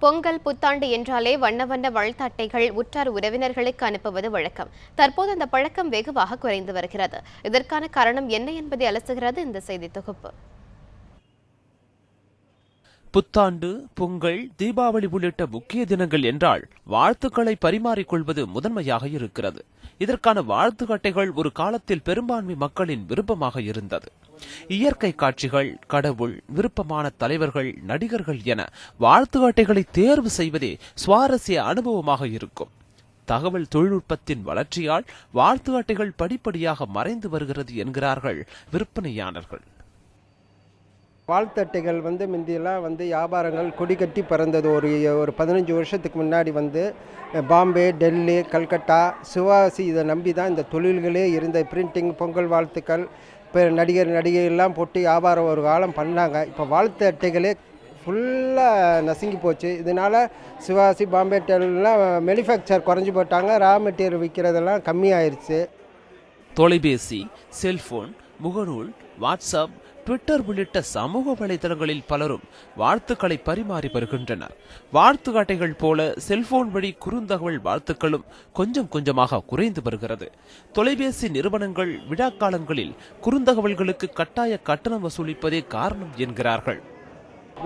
பொங்கல் புத்தாண்டு என்றாலே வண்ண வண்ண வாழ்த்தட்டைகள் உற்றார் உறவினர்களுக்கு அனுப்புவது வழக்கம். தற்போது அந்த பழக்கம் வெகுவாக குறைந்து வருகிறது. இதற்கான காரணம் என்ன என்பதை அலசுகிறது இந்த செய்தி தொகுப்பு. புத்தாண்டு பொங்கல் தீபாவளி உள்ளிட்ட முக்கிய தினங்கள் என்றால் வாழ்த்துக்களை பரிமாறிக்கொள்வது முதன்மையாக இருக்கிறது. இதற்கான வாழ்த்து அட்டைகள் ஒரு காலத்தில் பெரும்பான்மை மக்களின் விருப்பமாக இருந்தது. இயற்கை காட்சிகள் கடவுள் விருப்பமான தலைவர்கள் நடிகர்கள் என வாழ்த்து அட்டைகளை தேர்வு செய்வதே சுவாரஸ்ய அனுபவமாக இருக்கும். தகவல் தொழில்நுட்பத்தின் வளர்ச்சியால் வாழ்த்து அட்டைகள் படிப்படியாக மறைந்து வருகிறது என்கிறார்கள் விற்பனையாளர்கள். வாழ்த்தட்டைகள் வந்து முந்தியெல்லாம் வந்து வியாபாரங்கள் கொடி கட்டி பறந்தது. ஒரு ஒரு பதினஞ்சு வருஷத்துக்கு முன்னாடி வந்து பாம்பே டெல்லி கல்கட்டா சிவாசி இதை நம்பி தான் இந்த தொழில்களே இருந்த. பிரிண்டிங் பொங்கல் வாழ்த்துக்கள் இப்போ நடிகர் நடிகையெல்லாம் போட்டு வியாபாரம் ஒரு காலம் பண்ணாங்க. இப்போ வாழ்த்து அட்டைகளே ஃபுல்லாக நசுங்கி போச்சு. இதனால் சிவாசி பாம்பே டெல்லாம் மேனுஃபேக்சர் குறைஞ்சி போட்டாங்க. ரா மெட்டீரியல் விற்கிறதெல்லாம் கம்மியாயிருச்சு. தொலைபேசி செல்ஃபோன் முகநூல் வாட்ஸ்அப் ட்விட்டர் உள்ளிட்ட சமூக வலைதளங்களில் பலரும் வாழ்த்துக்களை பரிமாறி வருகின்றனர். வாழ்த்து அட்டைகள் போல செல்போன் வழி குறுந்தகவல் வாழ்த்துக்களும் கொஞ்சம் கொஞ்சமாக குறைந்து வருகிறது. தொலைபேசி நிறுவனங்கள் விழாக்காலங்களில் குறுந்தகவல்களுக்கு கட்டாய கட்டணம் வசூலிப்பதே காரணம் என்கிறார்கள்.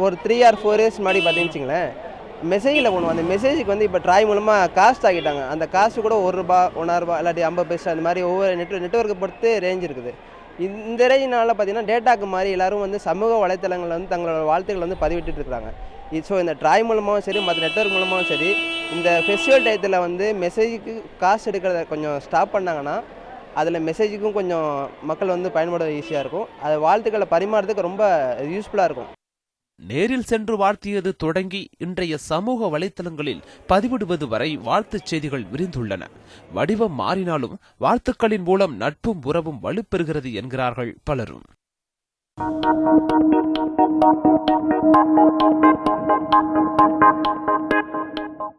ஒரு த்ரீ ஆர் ஃபோர் இயர்ஸ் முன்னாடி பார்த்தீங்கன்னு மெசேஜில் பண்ணுவோம் அந்த மெசேஜுக்கு வந்து இப்போ ட்ராய் மூலமாக காஸ்ட் ஆகிட்டாங்க அந்த காசு கூட ஒரு ரூபா ஒன்றா ரூபா இல்லாட்டி ஐம்பது பைசா அந்த மாதிரி ஒவ்வொரு நெட் நெட்ஒர்க்கை பொறுத்து ரேஞ்ச் இருக்குது. இந்த ரேஞ்சினால பார்த்தீங்கன்னா டேட்டாக்கு மாதிரி எல்லாரும் வந்து சமூக வலைத்தளங்களில் வந்து தங்களோட வாழ்த்துக்களை வந்து பதிவிட்டுட்டு இருக்காங்க. ஸோ இந்த ட்ராய் மூலமாகவும் சரி மற்ற நெட்ஒர்க் மூலமாகவும் சரி இந்த ஃபெஸ்டிவல் டயத்தில் வந்து மெசேஜுக்கு காசு எடுக்கிறத கொஞ்சம் ஸ்டாப் பண்ணாங்கன்னா அதில் மெசேஜுக்கும் கொஞ்சம் மக்கள் வந்து பயன்பட ஈஸியாக இருக்கும். அது வாழ்த்துக்களை பரிமாறதுக்கு ரொம்ப யூஸ்ஃபுல்லாக இருக்கும். நேரில் சென்று வாழ்த்தியது தொடங்கி இன்றைய சமூக வலைத்தளங்களில் பதிவிடுவது வரை வாழ்த்துச் செய்திகள் விரிந்துள்ளன வடிவம் மாறினாலும் வாழ்த்துக்களின் மூலம் நட்பும் உறவும் வலுப்பெறுகிறது என்கிறார்கள் பலரும்